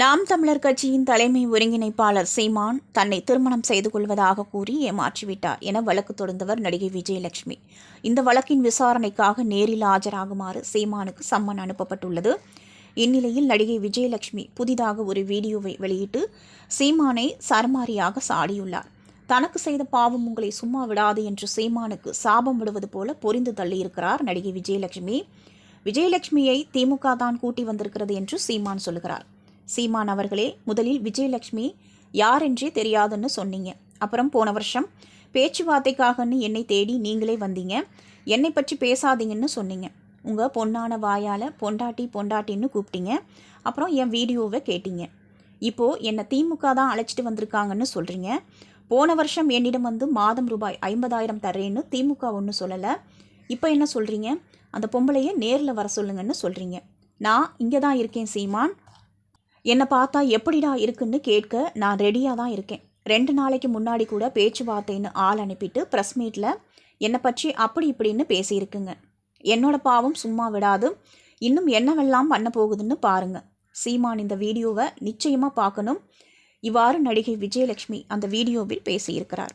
நாம் தமிழர் கட்சியின் தலைமை ஒருங்கிணைப்பாளர் சீமான் தன்னை திருமணம் செய்து கொள்வதாக கூறி ஏமாற்றிவிட்டார் என வழக்கு தொடர்ந்தவர் நடிகை விஜயலட்சுமி. இந்த வழக்கின் விசாரணைக்காக நேரில் ஆஜராகுமாறு சீமானுக்கு சம்மன் அனுப்பப்பட்டுள்ளது. இந்நிலையில் நடிகை விஜயலட்சுமி புதிதாக ஒரு வீடியோவை வெளியிட்டு சீமானை சரமாரியாக சாடியுள்ளார். தனக்கு செய்த பாவம் உங்களை சும்மா விடாது என்று சீமானுக்கு சாபம் விடுவது போல பொறிந்து தள்ளியிருக்கிறார் நடிகை விஜயலட்சுமி. விஜயலட்சுமியை திமுக தான் கூட்டி வந்திருக்கிறது என்று சீமான் சொல்கிறார். சீமான் அவர்களே முதலில் விஜயலட்சுமி யாரென்றே தெரியாதுன்னு சொன்னீங்க. அப்புறம் போன வருஷம் பேச்சுவார்த்தைக்காகன்னு என்னை தேடி நீங்களே வந்தீங்க. என்னை பற்றி பேசாதீங்கன்னு சொன்னீங்க. உங்கள் பொன்னான வாயால் பொண்டாட்டி பொண்டாட்டின்னு கூப்பிட்டீங்க. அப்புறம் என் வீடியோவை கேட்டீங்க. இப்போது என்னை திமுக தான் அழைச்சிட்டு வந்திருக்காங்கன்னு சொல்கிறீங்க போன வருஷம் என்னிடம் வந்து மாதம் ரூபாய் ஐம்பதாயிரம் தர்றேன்னு திமுக ஒன்று சொல்லலை. இப்போ என்ன சொல்கிறீங்க அந்த பொம்பளையை நேரில் வர சொல்லுங்கன்னு சொல்கிறீங்க நான் இங்கே தான் இருக்கேன் சீமான். என்னை பார்த்தா எப்படிடா இருக்குன்னு கேட்க நான் ரெடியாக தான் இருக்கேன். ரெண்டு நாளைக்கு முன்னாடி கூட பேச்சுவார்த்தைன்னு ஆள் அனுப்பிட்டு ப்ரெஸ் மீட்டில் என்னை பற்றி அப்படி இப்படின்னு பேசியிருக்குங்க. என்னோட பாவம் சும்மா விடாது. இன்னும் என்னவெல்லாம் பண்ண போகுதுன்னு பாருங்க. சீமான் இந்த வீடியோவை நிச்சயமாக பார்க்கணும். இவ்வாறு நடிகை விஜயலட்சுமி அந்த வீடியோவில் பேசியிருக்கிறார்.